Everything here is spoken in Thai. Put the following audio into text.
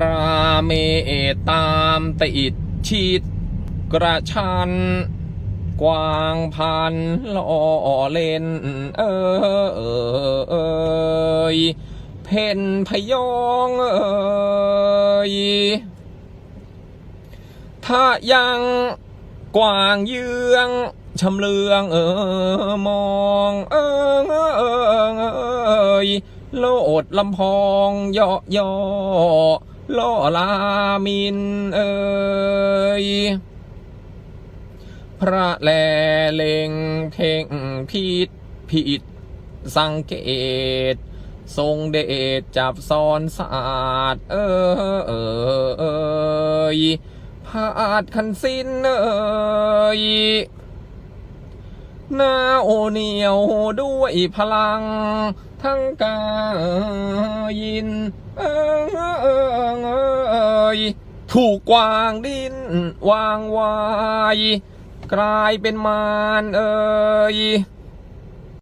ราเมตตามติดชิดกระชัน กวางพันล่อเล่น เออเออเอยเพนพยองเอยถ้ายังกวางเยืองชำเลืองเออมองเออเออเอยโลดลำพองเยาะยอ ล่อลามินเอยพระแลเลงเพ่งผิดผิดสังเกต ทรงเดชจับซ้อนศาสตร์เออเออเอยพาดคันสิ้นเอยหน้าโอเหนียวด้วยพลัง ทั้งกายยินเออเออเอยถูกกวางดินวางวาย กลายเป็นมารเอ่ย